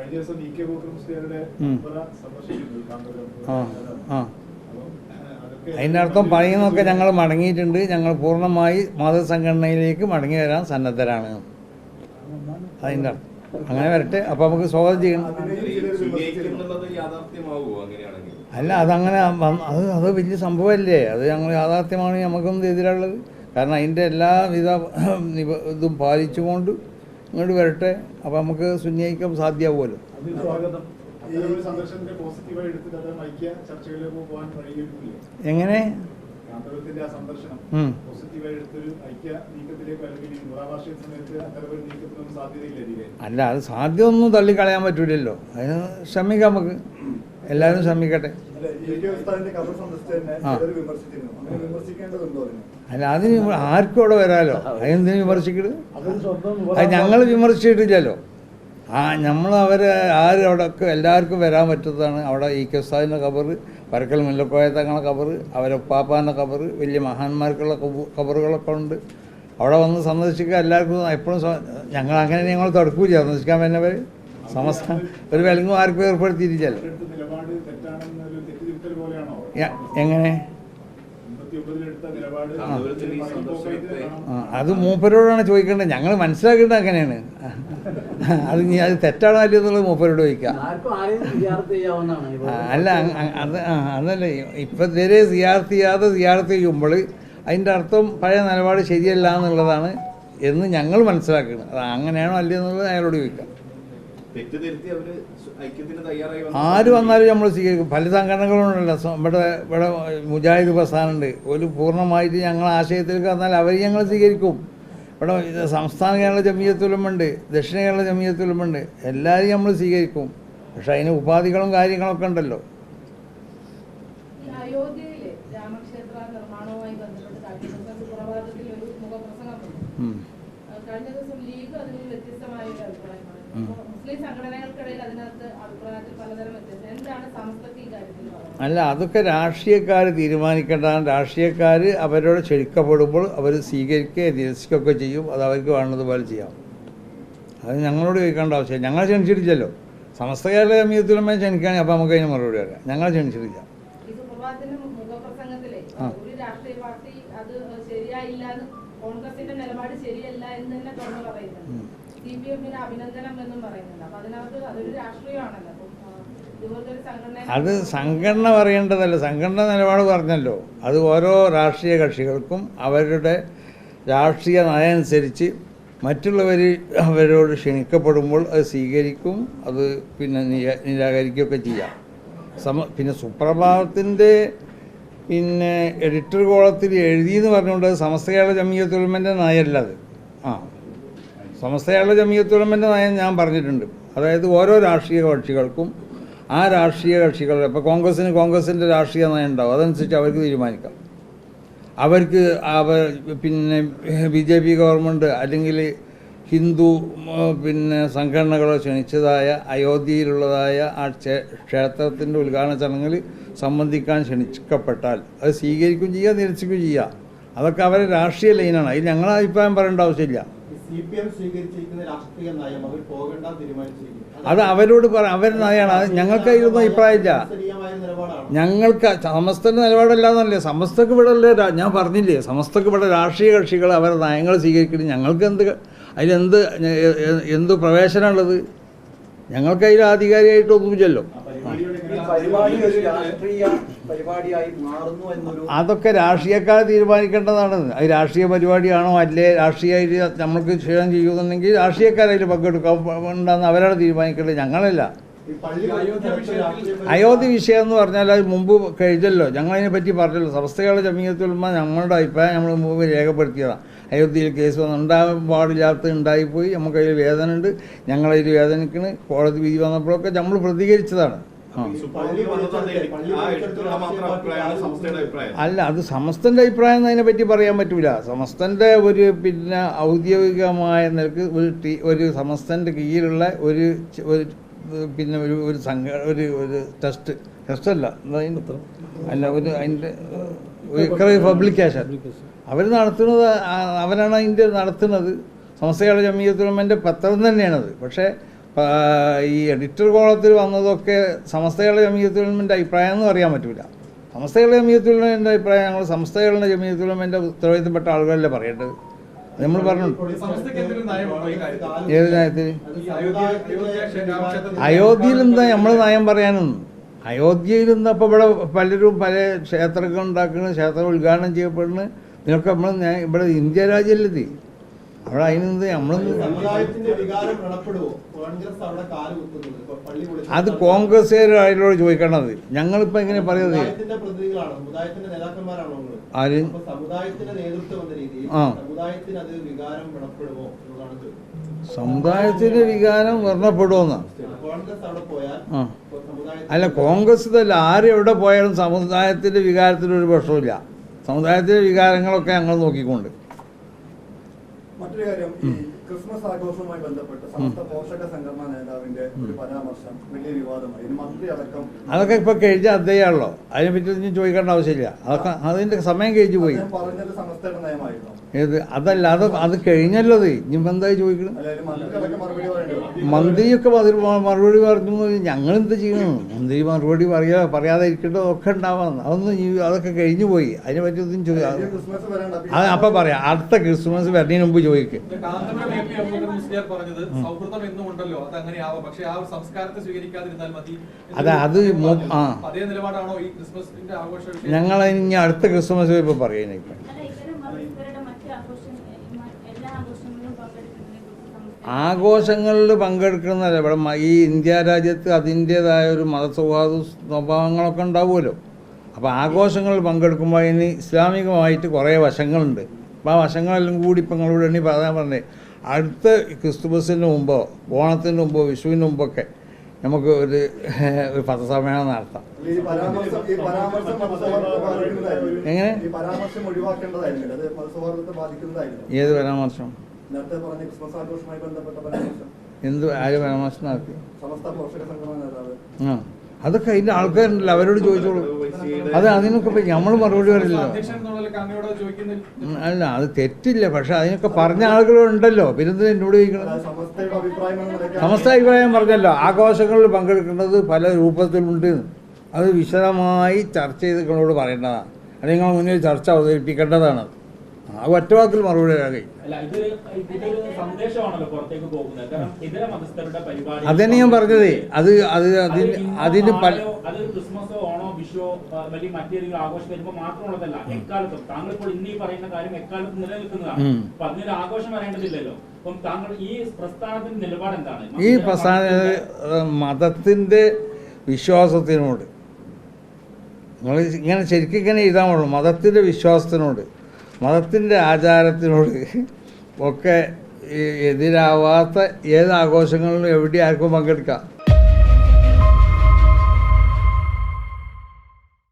കഴിഞ്ഞ ദിവസം E K Booker മുസ്ലിയാരുടെ ഉം. ഉംറ സന്ദർശിക്കുന്നു കാന്തപുരം ആ ആ. അപ്പം, അതൊക്കെ പണിയെന്നൊക്കെ ഞങ്ങൾ മടങ്ങിയിട്ടുണ്ട്. ഞങ്ങൾ പൂർണമായി മതസംഘടനയിലേക്ക് മടങ്ങി വരാൻ സന്നദ്ധരാണ്. അതിന്റെ അർത്ഥം. അങ്ങനെ വരട്ടെ. അപ്പോൾ നമുക്ക് സ്വാഗതം ചെയ്യണം. അല്ല അതങ്ങനെ അത് അത് വലിയ സംഭവമല്ലേ? അത് ഞങ്ങൾ യാഥാർത്ഥ്യമാണ്. നമുക്കൊന്നും എതിരുള്ളത് കാരണം അതിന്റെ എല്ലാവിധ ഇതും പാലിച്ചുകൊണ്ട് ഇങ്ങോട്ട് വരട്ടെ. അപ്പൊ നമുക്ക് സുന്യായിക്കാൻ സാധ്യമാവുമല്ലോ എങ്ങനെ? അല്ല അത് സാധ്യമൊന്നും തള്ളിക്കളയാൻ പറ്റൂലല്ലോ. അതിന് ശ്രമിക്കാം നമുക്ക്. എല്ലാവരും ശ്രമിക്കട്ടെ. അല്ല, അതിന്? അല്ല അതിന് വിമ- ആർക്കും അവിടെ വരാലോ? അതെന്തിനു വിമർശിക്കരുത്? അത് ഞങ്ങൾ വിമർശിച്ചിട്ടില്ലല്ലോ. ആ നമ്മൾ അവരെ ആരും അവിടെ എല്ലാവർക്കും വരാൻ പറ്റുന്നതാണ്. അവിടെ ഈ കെസാദിന്റെ കബറ് പരക്കൽ മുല്ലക്കോയ തങ്ങളെ കബറ് അവരെ ഉപ്പാപ്പാന്റെ കബറ് വലിയ മഹാന്മാർക്കുള്ള കബു- കബറുകളൊക്കെ ഉണ്ട്. അവിടെ വന്ന് സന്ദർശിക്കുക എല്ലാവർക്കും എപ്പോഴും ഞങ്ങൾ അങ്ങനെ ഞങ്ങൾ തടുക്കൂല സന്ദർശിക്കാൻ വരുന്നവർ സമസ്ത. ഒരു വിലങ്ങും ആർക്കും ഏർപ്പെടുത്തിയിരിക്കല്ലോ എങ്ങനെ? അത് മൂപ്പരോടാണ് ചോദിക്കേണ്ടത്. ഞങ്ങൾ മനസ്സിലാക്കേണ്ടത് അങ്ങനെയാണ്. അത് നീ അത് തെറ്റാണോ അല്ലയോ എന്നുള്ളത് മൂപ്പരോട് ചോദിക്കാം. ആർക്കും ആരെയും സിയാർത്ത് ചെയ്യാവുന്നതാണ്. അല്ല അത് ആ അതല്ല. ഇപ്പം ഇതുവരെ സിയാർത്ത് ചെയ്യാതെ സിയാർത്ത് ചെയ്യുമ്പോൾ അതിന്റെ അർത്ഥം പഴയ നിലപാട് ശരിയല്ല എന്നുള്ളതാണ് എന്ന് ഞങ്ങൾ മനസ്സിലാക്കുന്നത് അത് അങ്ങനെയാണോ അല്ലയോ എന്നുള്ളത് അയാളോട് ചോദിക്കാം. ആര് വന്നാലും നമ്മൾ സ്വീകരിക്കും. പല സംഘടനകളുണ്ടല്ലോ. ഇവിടെ ഇവിടെ മുജാഹിദ് പ്രസ്ഥാനമുണ്ട്. ഒരു പൂർണമായിട്ട് ഞങ്ങൾ ആശയത്തിലേക്ക് വന്നാൽ അവർ ഞങ്ങൾ സ്വീകരിക്കും. ഇവിടെ സംസ്ഥാന കേരള ജമീയത്തുലുമുണ്ട് ദക്ഷിണ കേരള ജമീയത്തുലുമുണ്ട് എല്ലാവരും നമ്മൾ സ്വീകരിക്കും. പക്ഷെ അതിന് ഉപാധികളും കാര്യങ്ങളൊക്കെ ഉണ്ടല്ലോ. രാമക്ഷേത്ര നിർമ്മാണവുമായി ബന്ധപ്പെട്ട് ഒരു മുഖപ്രസംഗം കഴിഞ്ഞ ദിവസം ലീഗ് അതിന് വ്യത്യസ്തമായ ഒരു അഭിപ്രായം പറഞ്ഞു. ഉം. മുസ്ലിം സംഘടനകൾക്കിടയിൽ അതിനകത്ത് അഭിപ്രായത്തിൽ പലതരം എന്താണ് സമസ്തക്ക് ഈ കാര്യത്തിൽ അല്ല അതൊക്കെ രാഷ്ട്രീയക്കാർ തീരുമാനിക്കേണ്ടതാണ്. രാഷ്ട്രീയക്കാർ അവരോട് ക്ഷണിക്കപ്പെടുമ്പോൾ അവർ സ്വീകരിക്കുകയും നിരസിക്കുകയൊക്കെ ചെയ്യും. അത് അവർക്ക് വേണ്ടതുപോലെ ചെയ്യാം. അത് ഞങ്ങളോട് ചോദിക്കേണ്ട ആവശ്യമില്ല. ഞങ്ങളെ ക്ഷണിച്ചിട്ടില്ലല്ലോ. സമസ്ത കേരള ജമീയത്തിലുമേ ക്ഷണിക്കുകയാണെങ്കിൽ അപ്പോൾ നമുക്ക് അതിന് മറുപടി പറയാം. ഞങ്ങൾ ക്ഷണിച്ചിട്ടില്ല. ഈ മുഖപ്രസംഗത്തിലെ. ഒരു രാഷ്ട്രീയ പാർട്ടി അത് ശരിയായില്ല എന്ന് കോൺഗ്രസിന്റെ നിലപാട് ശരിയല്ല എന്ന് തന്നെ തുറന്നു പറയുന്നുണ്ട്. സി പി എമ്മിന് അഭിനന്ദനം എന്നും പറയുന്നുണ്ട് അപ്പൊ അതിനകത്ത് അതൊരു രാഷ്ട്രീയമാണല്ലോ. അത് സംഘടന പറയേണ്ടതല്ല. സംഘടന നിലപാട് പറഞ്ഞല്ലോ. അത് ഓരോ രാഷ്ട്രീയ കക്ഷികൾക്കും അവരുടെ രാഷ്ട്രീയ നയം അനുസരിച്ച് മറ്റുള്ളവർ അവരോട് ക്ഷണിക്കപ്പെടുമ്പോൾ അത് സ്വീകരിക്കും അത് പിന്നെ നിരാ- നിരാകരിക്കുകയൊക്കെ ചെയ്യാം. സമ പിന്നെ സുപ്രഭാതത്തിന്റെ പിന്നെ എഡിറ്റർ കോളത്തിൽ എഴുതി എന്ന് പറഞ്ഞുകൊണ്ട് അത് സമസ്ത കേരള ജമീയത്തുലമന്റെ നയമല്ല അത് ആ. സമസ്ത കേരള ജമീയത്തുലമന്റെ നയം ഞാൻ പറഞ്ഞിട്ടുണ്ട്. അതായത് ഓരോ രാഷ്ട്രീയ കക്ഷികൾക്കും ആ രാഷ്ട്രീയ കക്ഷികൾ ഇപ്പോൾ കോൺഗ്രസ്സിന് കോൺഗ്രസിന്റെ രാഷ്ട്രീയ നയം ഉണ്ടാവും. അതനുസരിച്ച് അവർക്ക് തീരുമാനിക്കാം. അവർക്ക് അവ പിന്നെ ബി ജെ പി ഗവൺമെന്റ് അല്ലെങ്കിൽ ഹിന്ദു പിന്നെ സംഘടനകളെ ക്ഷണിച്ചതായ അയോധ്യയിലുള്ളതായ ആ ക്ഷേ- ക്ഷേത്രത്തിന്റെ ഉദ്ഘാടന ചടങ്ങിൽ സംബന്ധിക്കാൻ ക്ഷണിക്കപ്പെട്ടാൽ അത് സ്വീകരിക്കുകയും ചെയ്യുക നിരസിക്കുകയും ചെയ്യുക. അതൊക്കെ അവരെ രാഷ്ട്രീയ ലൈനാണ്. അതിൽ ഞങ്ങളെ അഭിപ്രായം പറയേണ്ട ആവശ്യമില്ല. അത് അവരോട് പറ അവർ നയമാണ്. അത് ഞങ്ങൾക്ക് അതിലൊന്നും അഭിപ്രായമില്ല. ഞങ്ങൾക്ക് സമസ്തന്റെ നിലപാടല്ലാന്നല്ലേ സമസ്തക്ക് ഇവിടെ അല്ലേ ഞാൻ പറഞ്ഞില്ലേ സമസ്തക്ക് ഇവിടെ രാഷ്ട്രീയ കക്ഷികൾ അവരുടെ നയങ്ങൾ സ്വീകരിക്കണം ഞങ്ങൾക്ക് എന്ത് അതിലെന്ത് എന്ത് പ്രവേശനമുള്ളത്? ഞങ്ങൾക്ക് അതിൽ ആധികാരികമായിട്ടൊന്നുമില്ലല്ലോ അതൊക്കെ രാഷ്ട്രീയക്കാർ തീരുമാനിക്കേണ്ടതാണ്. അത് രാഷ്ട്രീയ പരിപാടിയാണോ അല്ലേ? രാഷ്ട്രീയ നമ്മൾക്ക് ക്ഷീണം ചെയ്യുന്നുണ്ടെങ്കിൽ രാഷ്ട്രീയക്കാരതിൽ പങ്കെടുക്കാൻ ഉണ്ടാകുന്ന അവരാണ് തീരുമാനിക്കേണ്ടത്. ഞങ്ങളല്ല. അയോധ്യ വിഷയം എന്ന് പറഞ്ഞാൽ അത് മുമ്പ് കഴിഞ്ഞല്ലോ. ഞങ്ങളതിനെ പറ്റി പറഞ്ഞല്ലോ. സമസ്തകളുടെ ജമീയത്തുൽമ ഞങ്ങളുടെ അഭിപ്രായം നമ്മൾ മുമ്പ് രേഖപ്പെടുത്തിയതാണ്. അയോധ്യയിൽ കേസ് വന്ന്. ഉണ്ടാകാൻ പാടില്ലാത്ത ഉണ്ടായിപ്പോയി. നമുക്കതിൽ വേദന ഉണ്ട് ഞങ്ങളതിൽ വേദനയ്ക്കണ് കോടതി വിധി വന്നപ്പോഴൊക്കെ നമ്മൾ പ്രതികരിച്ചതാണ്. ആ. പള്ളി വന്നതല്ലേ? ആ എടുത്തുള്ള മാത്രം അഭിപ്രായമാണ് സംസ്ഥയുടെ അഭിപ്രായം. അല്ല അത് സമസ്തന്റെ അഭിപ്രായം അതിനെ പറ്റി പറയാൻ പറ്റൂല. സമസ്തന്റെ ഒരു പിന്നെ ഔദ്യോഗികമായ നിലയ്ക്ക് ഒരു ടീ ഒരു സമസ്തന്റെ കീഴിലുള്ള ഒരു പിന്നെ ഒരു ഒരു സംഘ ഒരു ഒരു ടെസ്റ്റ് ടെസ്റ്റ് അല്ല ഒരു അതിന്റെ ഒരു പബ്ലിക്കേഷൻ. അവർ നടത്തുന്നത് അവരാണ് അതിന്റെ നടത്തുന്നത്. സമസ്തകളുടെ ജമീയത്തുലമന്റെ പത്രം തന്നെയാണത്. പക്ഷേ ഈ എഡിറ്റർ കോളത്തിൽ വന്നതൊക്കെ സമസ്തകളുടെ ജമീയത്തുലമിന്റെ അഭിപ്രായം എന്ന് അറിയാൻ പറ്റില്ല സമസ്തകളുടെ ജമീയത്തുലമിന്റെ അഭിപ്രായം ഞങ്ങൾ സമസ്തകളുടെ ജമീയത്തുലമിന്റെ ഉത്തരവാദിത്തപ്പെട്ട ആളുകളല്ലേ പറയേണ്ടത്? നമ്മൾ പറഞ്ഞു ഏത് നയത്തിൽ അയോധ്യയിൽ എന്താ നമ്മൾ നയം പറയാനൊന്നും. അയോധ്യയിൽ നിന്ന് ഇവിടെ പലരും പല ക്ഷേത്രങ്ങൾ ഉണ്ടാക്കുന്നു ക്ഷേത്രം ഉദ്ഘാടനം ചെയ്യപ്പെടുന്നു. ഇതിനൊക്കെ നമ്മൾ ഞാൻ ഇവിടെ ഇന്ത്യ രാജ്യമല്ലേ അവിടെ അതിന് സമുദായത്തിന്റെ പൊളിച്ച് അത് കോൺഗ്രസ്സുകാരോട് ചോദിക്കണത്. ഞങ്ങളിപ്പോ എങ്ങനെ പറയുന്നത്? സമുദായത്തിന്റെ സമുദായത്തിന്റെ ആര്? സമുദായത്തിന്റെ വികാരം ആ അല്ല കോൺഗ്രസ് ഇതല്ല. ആരെവിടെ എവിടെ പോയാലും വികാരത്തിന് ഒരു പ്രശ്നമില്ല. സമുദായത്തിന്റെ വികാരങ്ങളൊക്കെ ഞങ്ങൾ നോക്കിക്കൊണ്ട്. മറ്റൊരു കാര്യം ഈ ക്രിസ്മസ് ആഘോഷവുമായി ബന്ധപ്പെട്ട് സമസ്ത പോഷക സംഘടനാ നേതാവിന്റെ ഒരു പരാമർശം വലിയ വിവാദമായി. മന്ത്രി അടക്കം അതൊക്കെ ഇപ്പൊ കഴിഞ്ഞ അദ്ദേഹമാണല്ലോ അതിനെപ്പറ്റി ഒന്നും ചോദിക്കേണ്ട ആവശ്യമില്ല. അതൊക്കെ അതിന്റെ സമയം കഴിഞ്ഞു പോയി. പറഞ്ഞത് സമസ്തയുടെ നയമായിരുന്നു. ഏത്? അതല്ല അത് അത് കഴിഞ്ഞല്ലോ ഇനി ഇനിയിപ്പോൾ എന്തായി ചോദിക്കണം? മന്ത്രിയൊക്കെ മറുപടി പറഞ്ഞു. ഞങ്ങൾ എന്ത് ചെയ്യണം? മന്ത്രി മറുപടി പറയാ പറയാതെ ഇരിക്കേണ്ടതൊക്കെ ഉണ്ടാവാം. അതൊന്നും അതൊക്കെ കഴിഞ്ഞു പോയി. അതിനെ പറ്റി ഒന്നും ഈ ചോദിക്കാം ക്രിസ്മസ് വരാണ്ട്. അപ്പൊ പറയാം. അടുത്ത ക്രിസ്മസ് വരുന്നതിന് മുമ്പ് ചോദിക്കും. അത് അങ്ങനെയാവാം പക്ഷെ ആ ഒരു സംസ്കാരത്തെ സ്വീകരിക്കാതിരുന്നാൽ മതി. അതെ, അത് ആ. അതേ നിലപാടാണോ ഈ ക്രിസ്മസിന്റെ ആഘോഷ ഞങ്ങൾ ഇനി അടുത്ത ക്രിസ്മസ് ഇപ്പോൾ പറയുന്നത് ആഘോഷങ്ങളിൽ പങ്കെടുക്കുന്നതല്ല ഇവിടെ ഈ ഇന്ത്യ രാജ്യത്ത് അതിന്റേതായ ഒരു മതസൗഹാർദ്ദ സ്വഭാവങ്ങളൊക്കെ ഉണ്ടാവുമല്ലോ. അപ്പോൾ ആഘോഷങ്ങളിൽ പങ്കെടുക്കുമ്പോൾ ഇനി ഇസ്ലാമികമായിട്ട് കുറേ വശങ്ങളുണ്ട്. അപ്പോൾ ആ വശങ്ങളെല്ലാം കൂടി ഇപ്പം നിങ്ങളോട് എണ്ണി പറയാൻ പറഞ്ഞേ അടുത്ത ക്രിസ്തുമസിന് മുമ്പോ ഓണത്തിന് മുമ്പോ വിഷുവിന് മുമ്പൊക്കെ നമുക്ക് ഒരു ഒരു പത്രസമ്മേളനം നടത്താം. എങ്ങനെ? ഏത് പരാമർശം? നേരത്തെ പറഞ്ഞ ക്രിസ്മസ് ആഘോഷവുമായി ബന്ധപ്പെട്ട പരാമർശം എന്ത് ആര് പരാമർശം നടത്തി സമസ്ത പോഷക സംഘടനാ നേതാവ്. ആ. അതൊക്കെ അതിന്റെ ആൾക്കാരുണ്ടല്ലോ അവരോട് ചോദിച്ചോളൂ. അത് അതിനൊക്കെ ഇപ്പം നമ്മൾ മറുപടി അങ്ങയോട് അല്ല അത് തെറ്റില്ല പക്ഷെ അതിനൊക്കെ പറഞ്ഞ ആളുകളുണ്ടല്ലോ. പിന്നെ എന്നോട് ചോദിക്കണം സമസ്ത അഭിപ്രായം പറഞ്ഞല്ലോ ആഘോഷങ്ങളിൽ പങ്കെടുക്കേണ്ടത് പല രൂപത്തിലുണ്ട്. അത് വിശദമായി ചർച്ച ചെയ്ത് നിങ്ങളോട് പറയേണ്ടതാണ്. അല്ലെങ്കിൽ നിങ്ങൾ മുന്നിൽ ചർച്ച അവതരിപ്പിക്കേണ്ടതാണ്. ആ ഒറ്റ വാക്കിൽ മറുപടി വരാൻ കഴിയും അതന്നെ ഞാൻ പറഞ്ഞത് അത് അത് അതിന് അതിന് പല ഈ പ്രസ്ഥാന മതത്തിന്റെ വിശ്വാസത്തിനോട്. നിങ്ങൾ ഇങ്ങനെ ശരിക്കും ഇങ്ങനെ എഴുതാൻ പാടുള്ളൂ. മതത്തിന്റെ വിശ്വാസത്തിനോട്. മതത്തിന്റെ ആചാരത്തിനോട് ഒക്കെ എതിരാവാത്ത ഏത് ആഘോഷങ്ങളിലും എവിടെ ആർക്കും പങ്കെടുക്കാം.